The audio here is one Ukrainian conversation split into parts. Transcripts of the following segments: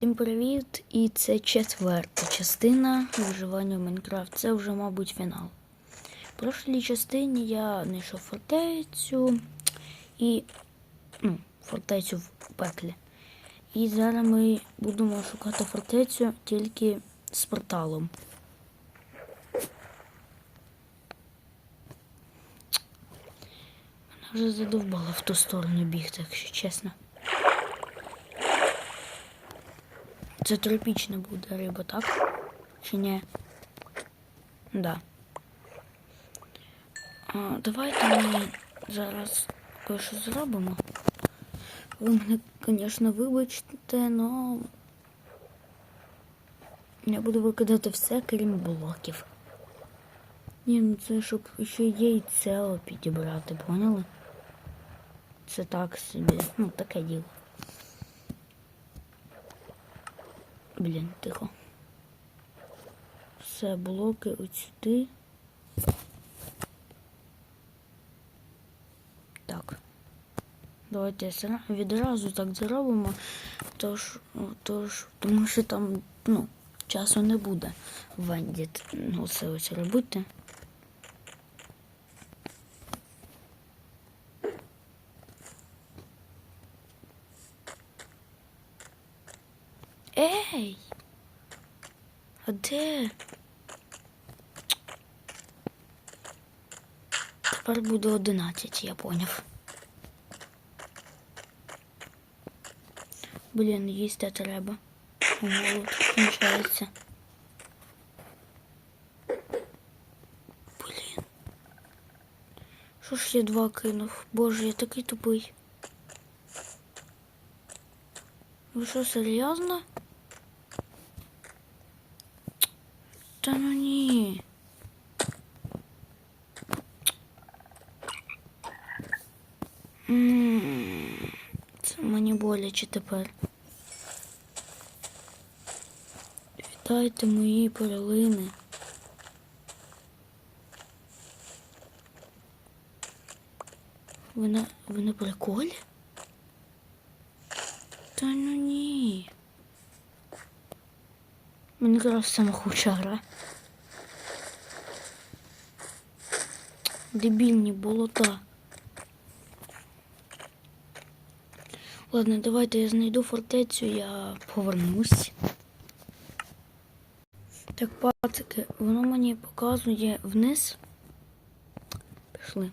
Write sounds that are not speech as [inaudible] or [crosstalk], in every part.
Всім привіт! І це четверта частина виживання в Майнкрафт. Це вже, мабуть, фінал. В прошлій частині я знайшов фортецю і. Ну, фортецю в пеклі. І зараз ми будемо шукати фортецю тільки з порталом. Мене вже задовбало в ту сторону бігти, якщо чесно. Це тропічна буде риба, так? Чи ні? Да. А, давайте ми зараз кое-що зробимо. Ви мене, звісно, вибачте, але я буду викидати все, крім блоків. Ні, ну це щоб ще яйцело підібрати, поняли? Це так собі, ну таке діло. Блін, тихо. Все, блоки от. Так. Давайте відразу так зробимо. Тож, тож, тому що там, ну, часу не буде Венді ну, це ось робити. Ей! А де? Тепер буде 11, я поняв. Блін, їсти треба. Голод кінчається. Блін. Що ж я два кинув? Боже, я такий тупий. Ви що, серйозно? Та ну ні. М, Це мені боляче тепер. Вітайте мої перлини. Ви на, ви на приколі? Та ну ні. Мені зараз сама хуча гра. Дебільні болота. Ладно, давайте я знайду фортецю, я повернусь. Так, пацики, воно мені показує вниз. Пішли.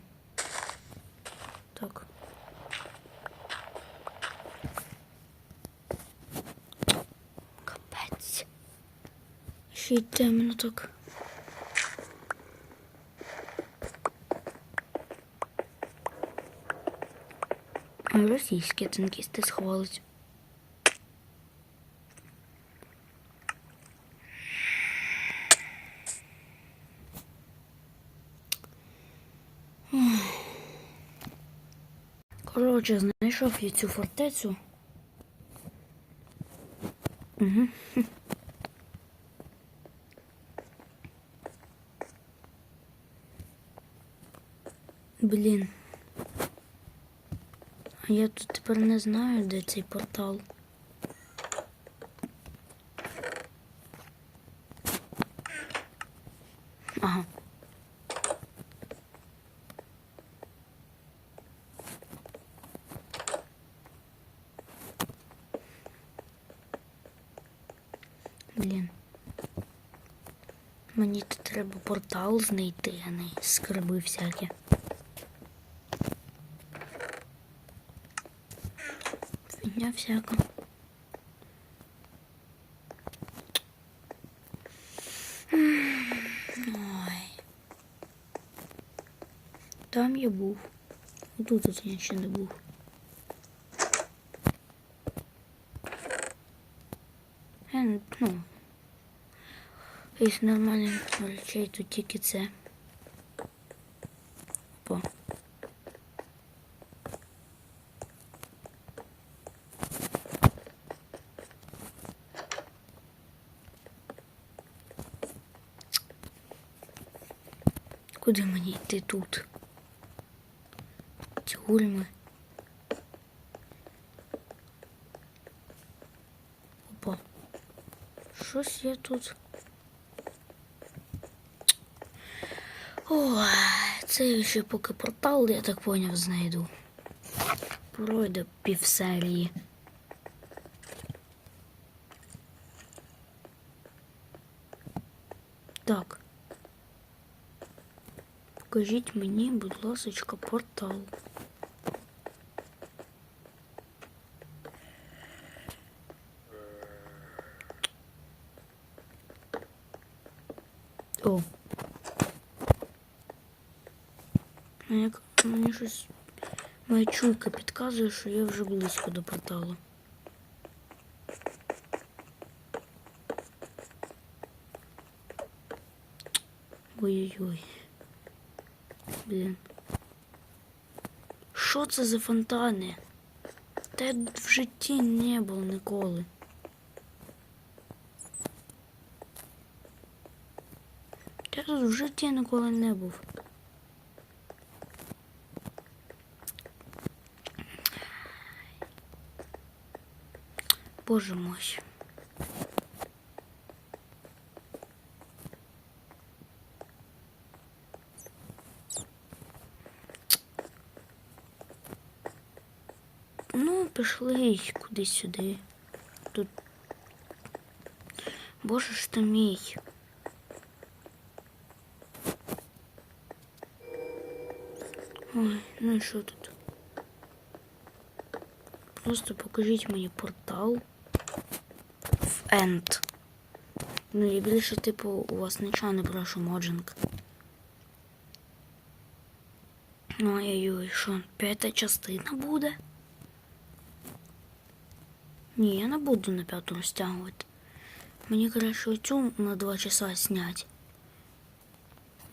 6 minutок. Російські танкісти сховались. Коротше, знайшов я цю фортецю. Угу. Блін. А я тут тепер не знаю, де цей портал. Ага. Блін. Мені тут треба портал знайти, а не скарби всякі. Фігня. Ой. Там я був. Тут тут я ще не був. Я, ну, із нормальних речей тут тільки це. Опа. Йти тут? Тюрми. Опа. Щось я тут. Ой, це ще поки портал, я так поняв, знайду. Пройде півсерії. Покажіть мені, будь ласочка, портал. О. Мені, мені щось. Моя чуйка підказує, що я вже близько до порталу. Ой-ой-ой. Блін. Що це за фонтани? Та я в житті не був ніколи. Я тут в житті ніколи не був. Боже мой. Ну, пішли кудись сюди. Тут. Боже ж ти мій. Ой, ну і що тут? Просто покажіть мені портал в End. Ну і більше, типу, у вас нічого не прошу, моджинг. Ой-ой-ой, що, п'ята частина буде? Ні, я не буду на п'яту розтягувати. Мені краще оцю на два часа снять.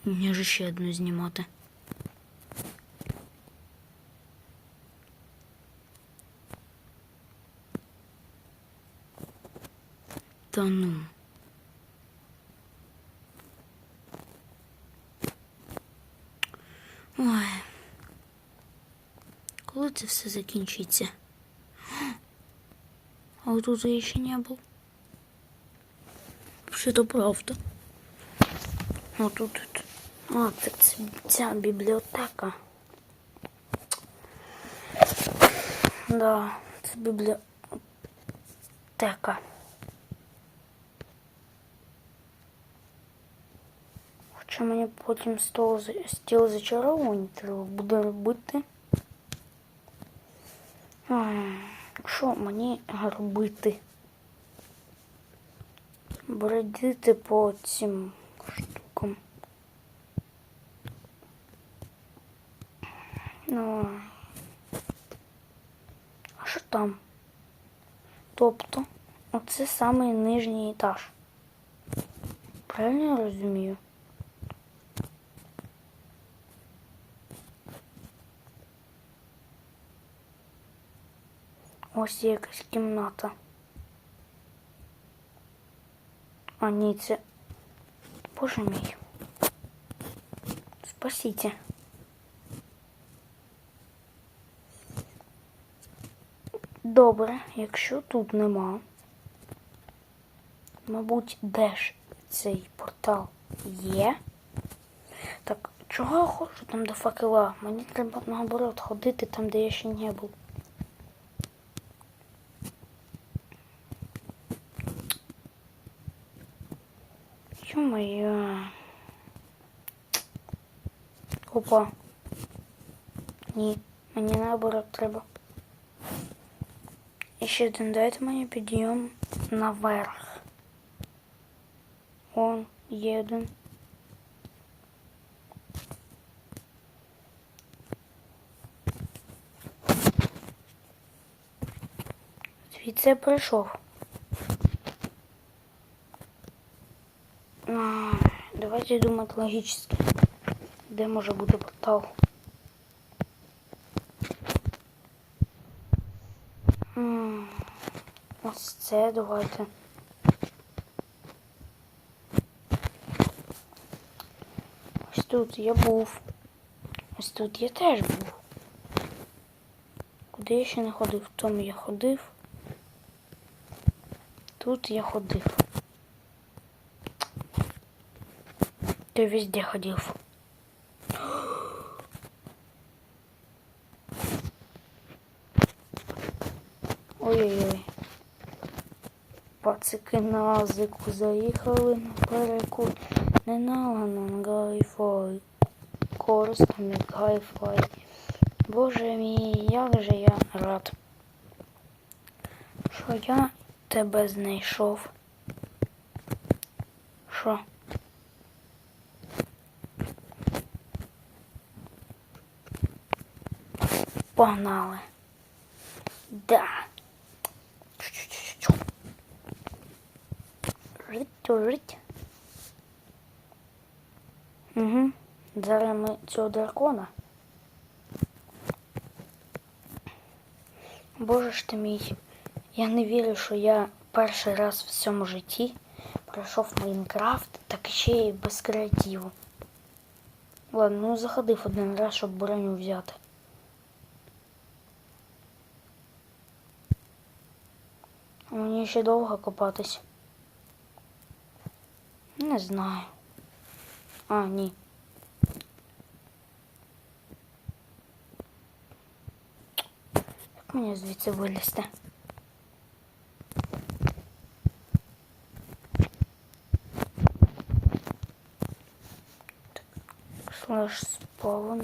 Ніж ще одну знімати. Та ну. Ой. Коли це все закінчиться? А вот тут я еще не был. Вообще-то правда. Ну тут, тут. А, ця бібліотека. Да, це бібліотека. Хоча мені потім стол, стіл зачарований треба буде робити. Ай, Що мені робити? Бродити по цим штукам. Ну, а що там? Тобто, оце самий нижній етаж. Правильно я розумію? Ось є якась кімната. А ні, це. Боже мій. Спасіть. Добре, якщо тут нема. Мабуть, де ж цей портал є? Так, чого я ходжу там до факела? Мені треба наоборот ходити там, де я ще не був. Ё-моё. Опа. Ні, мені наоборот треба. І ще один дайте мені підйом наверх. Он є один. Я прийшов. А, Давайте думать логически. Де може бути портал? М, Ось це давайте. Ось тут я був. Ось тут я теж був. Куди я ще не ходив? В тому я ходив. Тут я ходив. Ты везде ходив. Ой-ой-ой. Пацики на зику заїхали на перекур. Не на гайфай. Користами гайфай. Боже мій, як же я рад, що я тебе знайшов. Що? Погнали. Да. Жить. Угу. Зараз ми цього дракона. Боже ж ти мій, я не вірю, що я перший раз в цьому житті пройшов Майнкрафт, так ще й без креативу. Ладно, ну заходив один раз, щоб броню взяти. Мені ще довго копатись. Не знаю. А, ні. Як мені звідси вилізти? Слеш спаун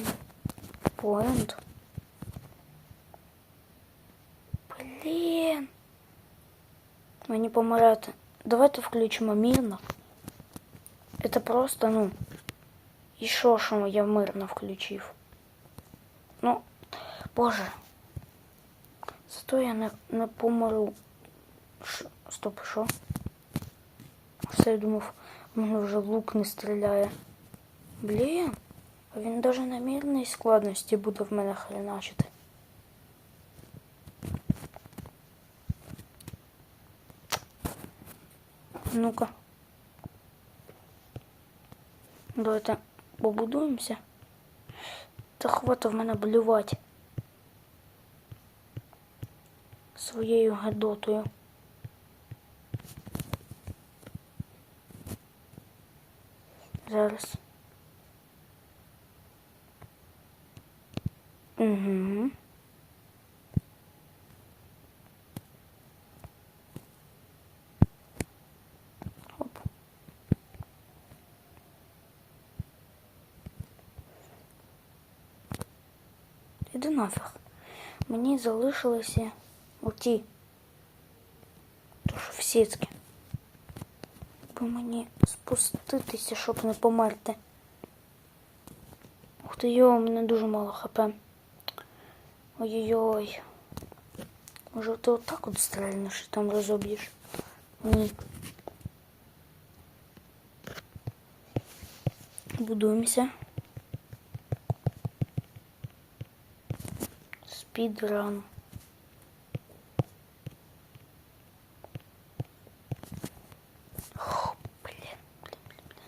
point. Мені помирати. Давайте включимо мирно. Это просто, ну. І що, що я мирно включив? Ну, боже. Зато я не, не помру. Ш... Стоп, що? Все, я думав, в мене вже лук не стріляє. Блін, а він навіть на мірній складності буде в мене хреначити. Ну-ка. Давайте побудуємося. Та хвата в мене блювати. Своєю гадотою. Зараз. Угу. Іди нафіг. Мені залишилося оті. То що в сітки. Бо мені спуститися, щоб не померти. Ух ти йо, у мене дуже мало хп. Ой-ой-ой. Може ти отак от стрельнеш і там розоб'єш? Ні. Будуємося. Спідран. Блін, блін, блін.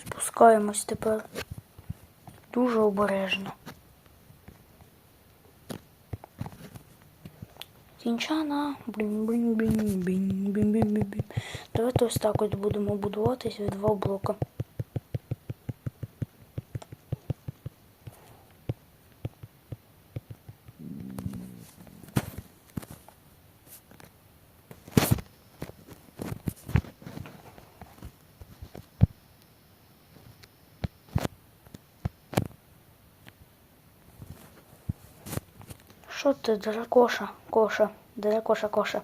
Спускаємось тепер дуже обережно. Кінчана. Блін, блін, блін, блін, блін, блін, блін, блін. Давайте ось так от будемо будуватись в два блока. Що ти, дракоша, коша, дракоша, коша? коша?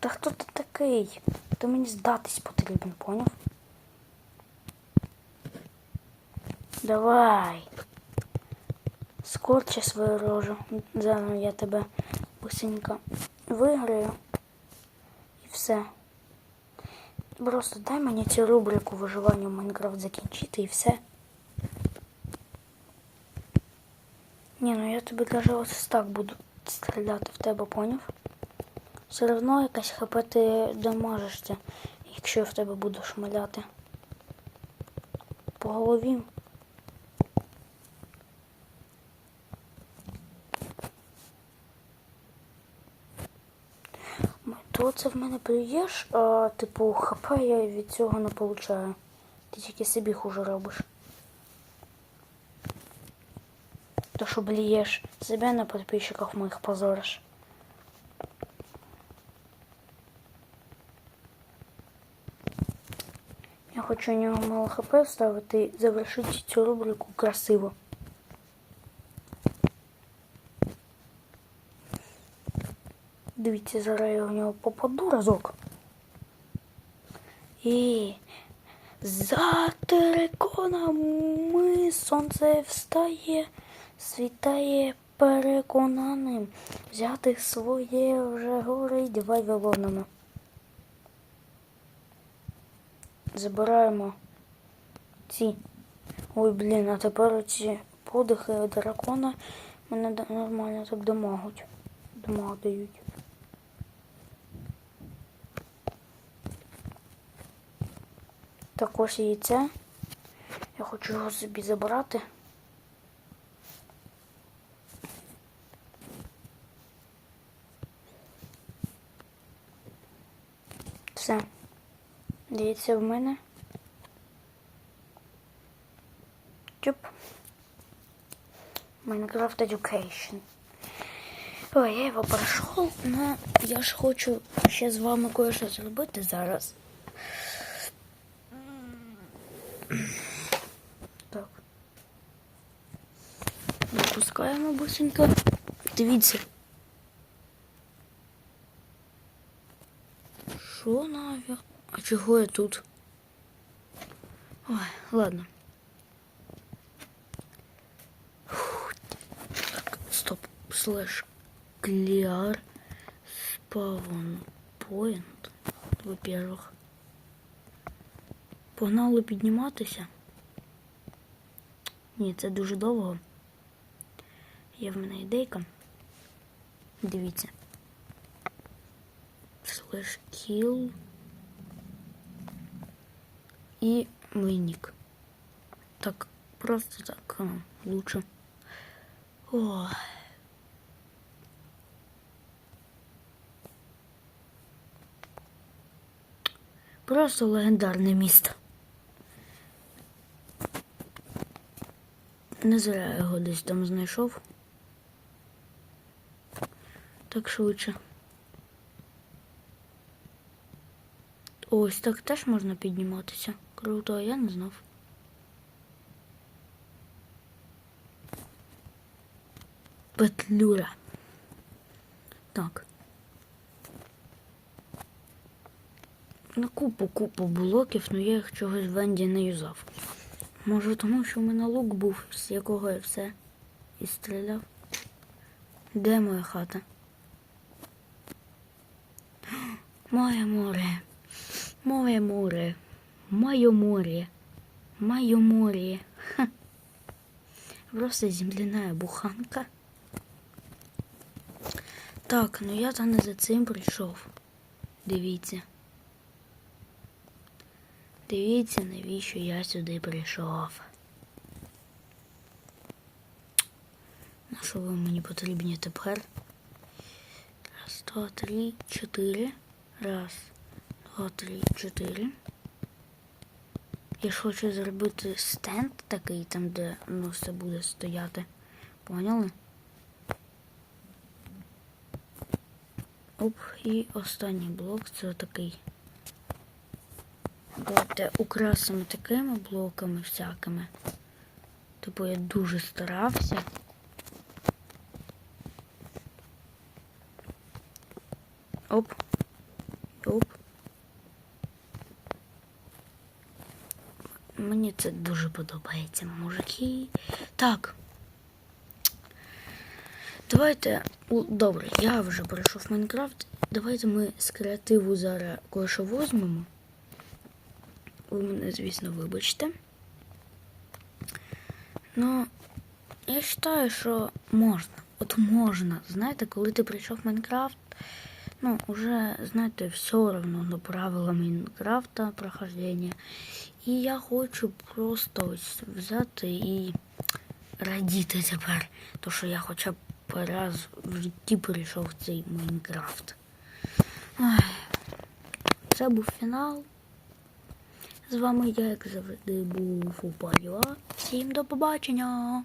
Та хто ти такий? Ти мені здатись потрібен, поняв? Давай. Скорчи свою рожу. Зараз я тебе быстренько виграю. І все. Просто дай мені цю рубрику виживання в Майнкрафт закінчити і все. Ні, ну я тобі даже ось так буду стріляти в тебе, поняв? Все одно якась хп ти дамажишся, якщо я в тебе буде шмаляти. По голові. То це в мене плюєш, а типу хп я від цього не получаю. Ти тільки собі хуже робиш. То що блієш себе на підписчиках моїх позориш. Я хочу у нього мало хп вставити і завершити цю рубрику красиво. Дивіться, зараз я в нього попаду разок. І за териконами сонце встає, світає переконаним. Взяти своє вже горить вавилонами. Забираємо ці. Ой, блін, а тепер ці подихи дракона мене нормально так дамагуть. Дамаг дають. Так ось яйце. Я хочу його собі забрати. Все. Яйце в мене. Чуп. Minecraft Education. Ой, я його пройшов, но я ж хочу ще з вами кое-що зробити зараз. Так. Запускаємо бусинько. Дивіться. Що нафіг? А чого я тут? Ой, ладно. Фух. Так, стоп. Слэш. Clear spawn point. Во-первых. Погнали підніматися. Ні, це дуже довго. Є в мене ідейка. Дивіться. Kill і мій нік. Так, просто так лучше. Ой. Просто легендарне місто. Не зря я його десь там знайшов. Так швидше. Ось так теж можна підніматися. Круто, я не знав. Петлюра. Так. На купу-купу блоків, але я їх чогось в Венді не юзав. Може тому, що в мене лук був, з якого я все і стріляв. Де моя хата? [gasps] Моє море. Моє море. Моє море. Моє море. Ха. Просто земляная буханка. Так, ну я та не за цим прийшов. Дивіться. Дивіться, навіщо я сюди прийшов. На що ви мені потрібні тепер? Раз, два, три, чотири. Раз, два, три, чотири. Я ж хочу зробити стенд такий, там, де ну, все буде стояти. Поняли? Оп, і останній блок це такий. Давайте украсимо такими блоками всякими. Типу я дуже старався. Оп. Оп. Це дуже подобається, мужики. Так. Давайте. Добре, я вже пройшов Майнкрафт. Давайте ми з креативу зараз кое-що возьмемо. Ви мене, звісно, вибачте. Ну, я вважаю, що можна. От можна. Знаєте, коли ти прийшов в Майнкрафт, Ну, уже, знаєте, все одно до правила Майнкрафта прохождення. І я хочу просто ось взяти і радіти тепер. То, що я хоча б раз в житті перейшов в цей Майнкрафт. Ай. Це був фінал. З вами, як завжди, був Упаюа. Всім до побачення!